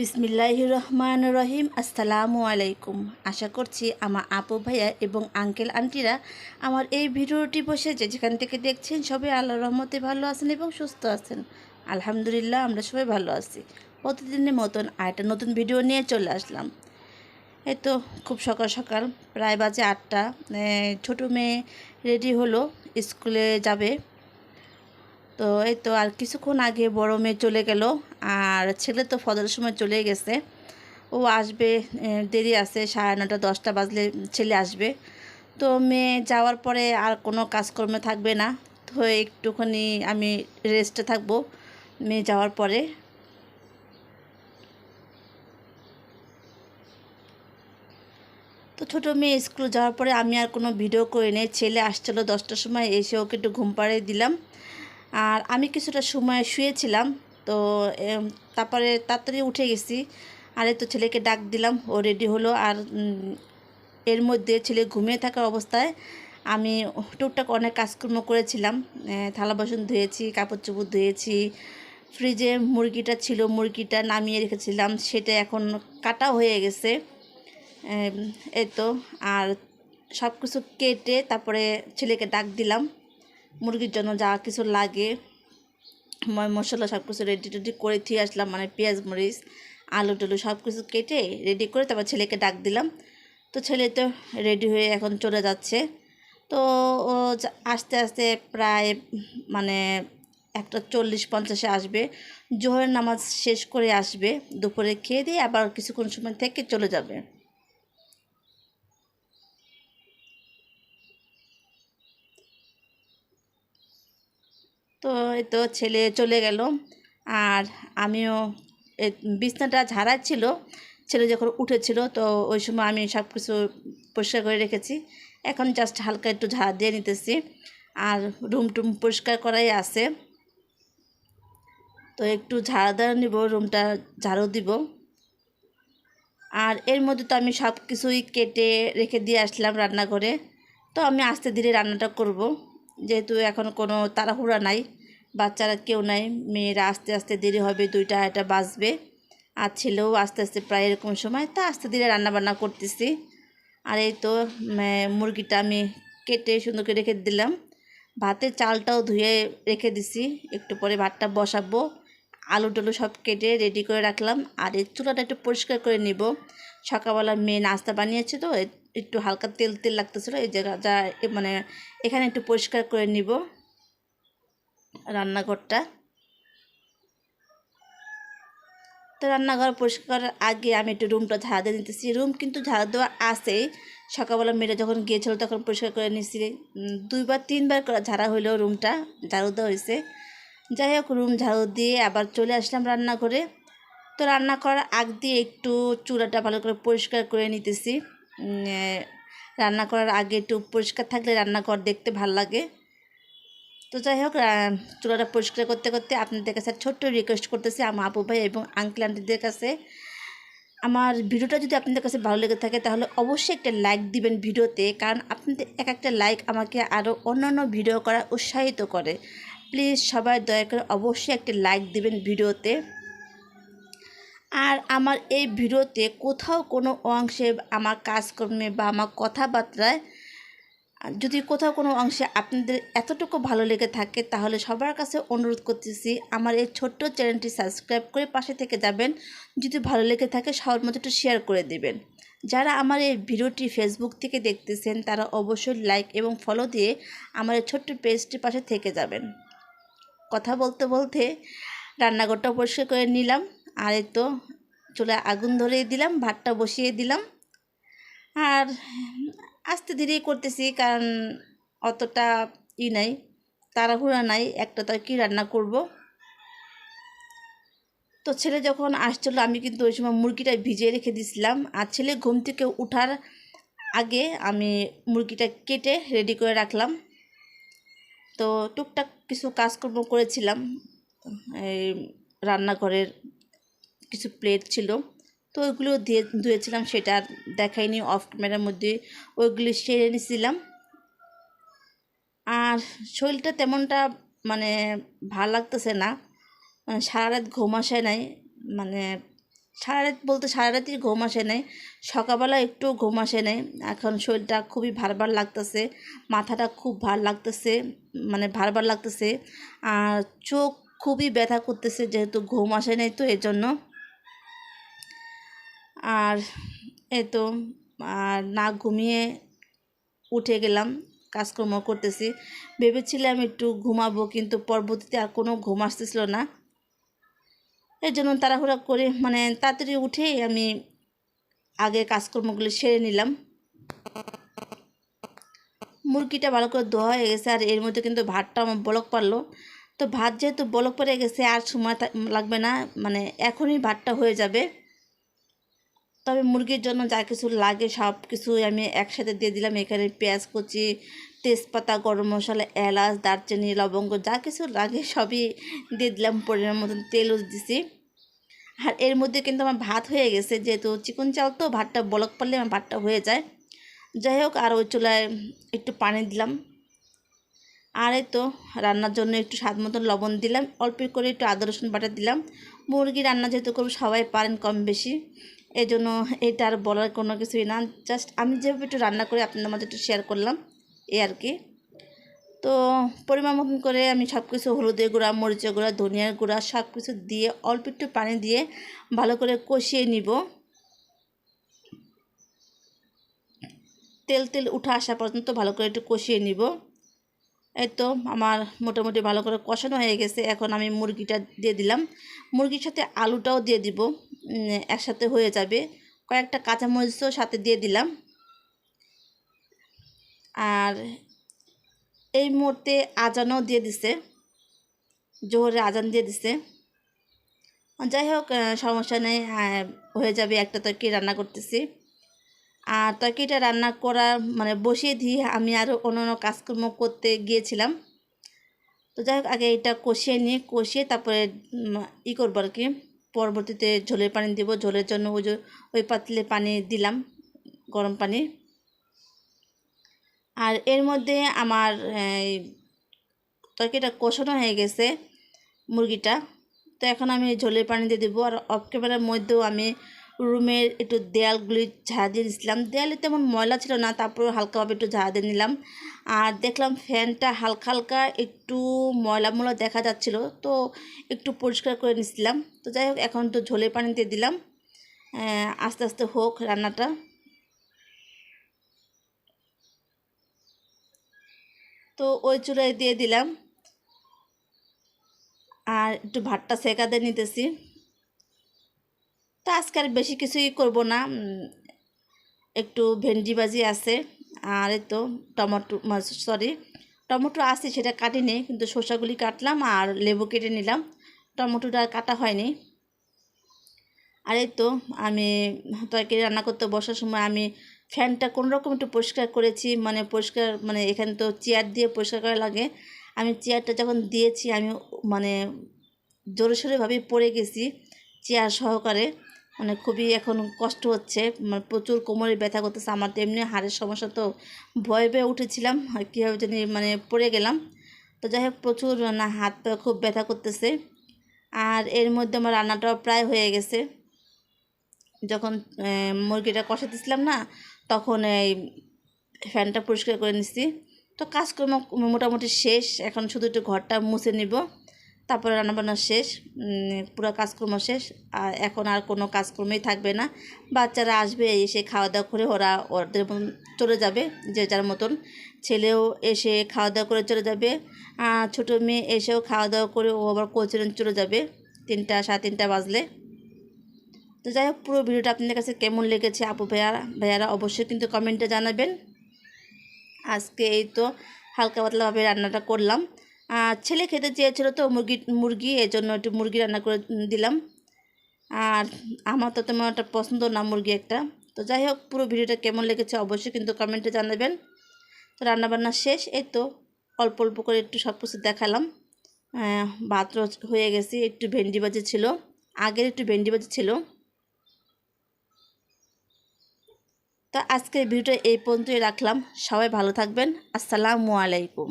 বিসমিল্লাহ রহমান রহিম আসসালামু আলাইকুম। আশা করছি আমার আপু ভাইয়া এবং আঙ্কেল আন্টিরা আমার এই ভিডিওটি বসে যে যেখান থেকে দেখছেন সবাই আল্লাহ রহমতে ভালো আছেন এবং সুস্থ আছেন। আলহামদুলিল্লাহ, আমরা সবাই ভালো আছি। প্রতিদিনের মতন আর একটা নতুন ভিডিও নিয়ে চলে আসলাম। এই তো খুব সকাল সকাল, প্রায় বাজে আটটা। ছোটো মেয়ে রেডি হলো, স্কুলে যাবে। তো এই তো আর কিছুক্ষণ আগে বড় মেয়ে চলে গেল, আর ছেলে তো ফজরের সময় চলে গেছে। ও আসবে দেরি আছে, সাড়ে নটা দশটা বাজলে ছেলে আসবে। তো মেয়ে যাওয়ার পরে আর কোনো কাজকর্ম থাকবে না। তো একটুখানি আমি রেস্টে থাকব মেয়ে যাওয়ার পরে। তো ছোটো মেয়ে স্কুল যাওয়ার পরে আমি আর কোনো ভিডিও করি নাই ছেলে আসছিল দশটার সময়, এসে ওকে একটু ঘুম পাড়িয়ে দিলাম। আর আমি কিছুটা সময় শুয়েছিলাম, তো তারপরে তাড়াতাড়ি উঠে গেছি। আর তো ছেলেকে ডাক দিলাম, ও রেডি হলো। আর এর মধ্যে ছেলে ঘুমিয়ে থাকা অবস্থায় আমি টুকটাক অনেক কাজকর্ম করেছিলাম। থালা বাসন ধুয়েছি, কাপড় চোপড় ধুয়েছি, ফ্রিজে মুরগিটা ছিল, মুরগিটা নামিয়ে রেখেছিলাম, সেটা এখন কাটা হয়ে গেছে। এই তো, আর সব কিছু কেটে তারপরে ছেলেকে ডাক দিলাম। মুরগির জন্য যা কিছু লাগে ময় মশলা সব কিছু রেডি টেডি করে দিয়ে আসলাম মানে পেঁয়াজ, মরিচ, আলু টুলু সব কিছু কেটে রেডি করে তারপর ছেলেকে ডাক দিলাম। তো ছেলে তো রেডি হয়ে এখন চলে যাচ্ছে। তো ও আস্তে আস্তে প্রায় মানে একটা চল্লিশ পঞ্চাশে আসবে। জোহরের নামাজ শেষ করে আসবে, দুপুরে খেয়ে দিয়ে আবার কিছুক্ষণ সময় থেকে চলে যাবে। তো তো ছেলে চলে গেল। আর আমিও বিছনাটা ঝাড়াচ্ছিল। ছেলে যখন উঠেছিল তো ওই সময় আমি সব কিছু পরিষ্কার করে রেখেছি। এখন জাস্ট হালকা একটু ঝাড়া দিয়ে নিতেছি। আর রুম টুম পরিষ্কার করাই আছে। তো একটু ঝাড়া দেওয়া নিব রুমটা ঝাড়ু দিব। আর এর মধ্যে তো আমি সব কিছুই কেটে রেখে দিয়ে আসলাম রান্নাঘরে। তো আমি আস্তে ধীরে রান্নাটা করব। যেহেতু এখন কোনো তাড়াহুড়া নাই। বাচ্চারা কেউ নাই, মেয়েরা আস্তে আস্তে দেরি হবে, দুইটা আড়াইটা বাজবে। আর ছেলেও আস্তে আস্তে প্রায় এরকম সময়, তা আস্তে ধীরে রান্নাবান্না করতেছি। আর এই তো মুরগিটা আমি কেটে সুন্দর করে রেখে দিলাম। ভাতের চালটাও ধুয়ে রেখে দিছি, একটু পরে ভাতটা বসাবো। আলু টালু সব কেটে রেডি করে রাখলাম। আর এই চুলাটা একটু পরিষ্কার করে নিব। সকালবেলা মেয়ে নাস্তা বানিয়েছে তো একটু হালকা তেল তেল লাগতেছিলো, এই জায়গা, যা মানে এখানে একটু পরিষ্কার করে নিব। রান্নাঘরটা। তো রান্নাঘর পরিষ্কার করার আগে আমি একটু রুমটা ঝাড়া দিয়ে নিতেছি। রুম কিন্তু ঝাড়া দেওয়া আছেই সকালবেলা মেয়েরা যখন গিয়েছিল তখন পরিষ্কার করে উম, দুইবার তিনবার করে ঝাড়া হইলেও রুমটা ঝাড়ু দেওয়া হয়েছে। যাই হোক রুম ঝাড়ু দিয়ে আবার চলে আসলাম রান্নাঘরে। তো রান্না করার আগ দিয়ে একটু চুলাটা ভালো করে পরিষ্কার করে নিতেছি। রান্না করার আগে একটু পরিষ্কার থাকলে রান্নাঘর দেখতে ভালো লাগে। তো যাই হোক চুলাটা পরিষ্কার করতে করতে আপনাদের কাছে ছোট্ট রিকোয়েস্ট করতেছি আমার আপু ভাই এবং আঙ্কেল আন্টিদের কাছে। আমার ভিডিওটা যদি আপনাদের কাছে ভালো লেগে থাকে, তাহলে অবশ্যই একটা লাইক দিবেন ভিডিওতে, কারণ আপনাদের এক একটা লাইক আমাকে আরও অন্যান্য ভিডিও করা উৎসাহিত করে। প্লিজ সবাই দয়া করে অবশ্যই একটা লাইক দিবেন ভিডিওতে। আর আমার এই ভিডিওতে কোথাও কোনো অংশে আমার কাজকর্মে বা আমার কথাবার্তায় যদি কোথাও কোনো অংশে আপনাদের এতটুকু ভালো লেগে থাকে, তাহলে সবার কাছে অনুরোধ করতেছি আমার এই ছোট্ট চ্যানেলটি সাবস্ক্রাইব করে পাশে থেকে যাবেন। যদি ভালো লেগে থাকে, সবার মধ্যে একটু শেয়ার করে দেবেন। যারা আমার এই ভিডিওটি ফেসবুক থেকে দেখতেছেন, তারা অবশ্যই লাইক এবং ফলো দিয়ে আমার এই ছোট্ট পেজটির পাশে থেকে যাবেন। কথা বলতে বলতে রান্নাঘরটা পরিষ্কার করে নিলাম। আর তো চুলায় আগুন ধরিয়ে দিলাম, ভাতটা বসিয়ে দিলাম। আর আস্তে ধীরেই করতেছি, কারণ অতটা ই নাই, তাড়াহুড়া নাই, একটা তো কী রান্না করব। তো ছেলে যখন আসছিল, আমি কিন্তু ওই সময় মুরগিটা ভিজিয়ে রেখে দিয়েছিলাম আর ছেলে ঘুম থেকে উঠার আগে আমি মুরগিটা কেটে রেডি করে রাখলাম। তো টুকটাক কিছু কাজকর্ম করেছিলাম। এই রান্নাঘরের কিছু প্লেট ছিল। তো ওইগুলো দিয়ে ধুয়েছিলাম, সেটা দেখাইনি অফ ক্যামেরার মধ্যে ওইগুলি সেরে নিয়েছিলাম আর শরীরটা তেমনটা মানে ভালো লাগতেছে না। মানে সারা রাত ঘুম আসে নাই। মানে সারা রাত বলতে সারা রাতই ঘুম আসে নাই। সকালবেলা একটু ঘুম আসে নাই। এখন শরীরটা খুবই ভার ভার লাগতেছে। মাথাটা খুব ভার লাগতেছে। মানে ভার ভার লাগতেছে। আর চোখ খুবই ব্যথা করতেছে, যেহেতু ঘুম আসে নাই তো এর জন্য আর এই তো, আর না ঘুমিয়ে উঠে গেলাম, কাজকর্ম করতেছি। ভেবেছিলাম একটু ঘুমাবো, কিন্তু পরবর্তীতে আর কোনো ঘুম আসতেছিল না। এর জন্য তাড়াহুড়া করে মানে তাড়াতাড়ি উঠেই আমি আগে কাজকর্মগুলো সেরে নিলাম। মুরগিটা ভালো করে ধোয়া হয়ে গেছে, আর এর মধ্যে কিন্তু ভাতটা আমার বলক পারল। তো ভাত যেহেতু বলক পড়ে গেছে, আর সময় লাগবে না মানে এখনই ভাতটা হয়ে যাবে। তবে মুরগির জন্য যা কিছু লাগে সব কিছুই আমি একসাথে দিয়ে দিলাম। এখানে পেঁয়াজ কুচি, তেজপাতা, গরম মশলা, এলাচ, দারচিনি, লবঙ্গ যা কিছু লাগে সবই দিয়ে দিলাম পরিমাণ মতন তেলও দিছি। আর এর মধ্যে কিন্তু আমার ভাত হয়ে গেছে, যেহেতু চিকন চাল তো ভাতটা বলক পারলে আমার ভাতটা হয়ে যায়। যাই হোক, আর ওই চুলায় একটু পানি দিলাম। আর এই তো রান্নার জন্য একটু স্বাদ মতন লবণ দিলাম, অল্প করে একটু আদা রসুন বাটা দিলাম। মুরগি রান্না যেহেতু করব, সবাই পারেন কম বেশি। এই জন্য এটা আর বলার কোনো কিছুই না। জাস্ট আমি যেভাবে একটু রান্না করে আপনাদের মধ্যে একটু শেয়ার করলাম, এই আর কি। তো পরিমাণ মতন করে আমি সব কিছু হলুদের গুঁড়া, মরিচের গুঁড়া, ধনিয়ার গুঁড়া সব কিছু দিয়ে অল্প একটু পানি দিয়ে ভালো করে কষিয়ে নিব। তেল তেল উঠে আসা পর্যন্ত ভালো করে একটু কষিয়ে নিব। এই তো আমার মোটামুটি ভালো করে কষানো হয়ে গেছে। এখন আমি মুরগিটা দিয়ে দিলাম। মুরগির সাথে আলুটাও দিয়ে দিব। একসাথে হয়ে যাবে। কয়েকটা কাঁচামরিচও সাথে দিয়ে দিলাম। আর এই মুহূর্তে আজানও দিয়ে দিছে। জোহরে আজান দিয়ে দিছে। যাই হোক সমস্যা নেই। হয়ে যাবে। একটা তরকারি রান্না করতেছি। আর তরকারিটা রান্না করা মানে বসিয়ে দিয়ে আমি আরও অন্য অন্য কাজকর্ম করতে গিয়েছিলাম। তো যাই হোক, আগে এটা কষিয়ে নিয়ে, কষিয়ে তারপরে ই করব আর কি। পরবর্তীতে ঝোলের পানি দিব। ঝোলের জন্য ওই ওই পাতলে পানি দিলাম, গরম পানি। আর এর মধ্যে আমার তরকারিটা কষানো হয়ে গেছে, মুরগিটা। তো এখন আমি ঝোলের পানি দিয়ে দেবো। আর অফ ক্যামেরার মধ্যেও আমি রুমের একটু দেয়ালগুলি ঝাড়া দিয়ে দিয়েছিলাম। দেয়ালে তেমন ময়লা ছিল না তারপর হালকাভাবে একটু ঝাড়া দিয়ে নিলাম। আর দেখলাম ফ্যানটা হালকা হালকা একটু ময়লা ময়লা দেখা যাচ্ছিল, তো একটু পরিষ্কার করে নিছিলাম তো যাই হোক, এখন তো ঝোলে পানি দিয়ে দিলাম। আস্তে আস্তে হোক রান্নাটা। তো ওই চুলায় দিয়ে দিলাম। আর একটু ভাতটা সেকা দিয়ে নিতেছি। তো আজকে আর বেশি কিছুই করব না একটু ভেন্ডি ভাজি আছে, আর তো টমেটো সরি টমেটো আছে সেটা কাটিনি, কিন্তু শসাগুলি কাটলাম আর লেবু কেটে নিলাম, টমেটোটা কাটা হয়নি। আর এই তো আমি তরকারি রান্না করতে বসার সময় আমি ফ্যানটা কোনো রকম একটু পরিষ্কার করেছি মানে পরিষ্কার মানে এখানে তো চেয়ার দিয়ে পরিষ্কার করা লাগে, আমি চেয়ারটা যখন দিয়েছি আমি মানে জোরে সোরেভাবে পড়ে গেছি, চেয়ার সহকারে। মানে খুবই এখন কষ্ট হচ্ছে মানে প্রচুর কোমরে ব্যথা করতেছে, আমার তো এমনি হাড়ের সমস্যা তো ভয়ে ভয়ে উঠেছিলাম কীভাবে জানি মানে পড়ে গেলাম। তো যাই হোক, প্রচুর না, হাত পা খুব ব্যথা করতেছে, আর এর মধ্যে আমার রান্নাটাও প্রায় হয়ে গেছে। যখন মুরগিটা কষাতেছিলাম না, তখন এই ফ্যানটা পরিষ্কার করে নিচ্ছি তো কাজকর্ম মোটামুটি শেষ, এখন শুধু একটু ঘরটা মুছে নিব। তারপরে রান্নাবান্না শেষ পুরো কাজকর্ম শেষ, আর এখন আর কোনো কাজকর্মই থাকবে না। বাচ্চারা আসবে, এসে খাওয়া দাওয়া করে ওরা ওদের চলে যাবে, যে যার মতন। ছেলেও এসে খাওয়া দাওয়া করে চলে যাবে ছোটো মেয়ে এসেও খাওয়া দাওয়া করে ও আবার কোচিং চলে যাবে, তিনটা, সাড়ে তিনটা বাজলে। তো যাই হোক, পুরো ভিডিওটা আপনাদের কাছে কেমন লেগেছে আপু ভাইয়ারা ভাইয়ারা অবশ্যই কিন্তু কমেন্টে জানাবেন। আজকে এই তো হালকা পাতলাভাবে রান্নাটা করলাম। ছেলে খেতে চেয়েছিলো তো মুরগি মুরগি এই জন্য একটু মুরগি রান্না করে দিলাম। আর আমার তো তেমন একটা পছন্দ না মুরগি একটা। তো যাই হোক, পুরো ভিডিওটা কেমন লেগেছে অবশ্যই কিন্তু কমেন্টে জানাবেন। তো রান্নাবান্না শেষ, এই তো অল্প অল্প করে একটু সব কিছু দেখালাম ভাত হয়ে গেছে, একটু ভেন্ডি বাজে ছিল, আগের একটু ভেন্ডি বাজে ছিল। তো আজকের ভিডিওটা এই পর্যন্তই রাখলাম। সবাই ভালো থাকবেন। আসসালামু আলাইকুম।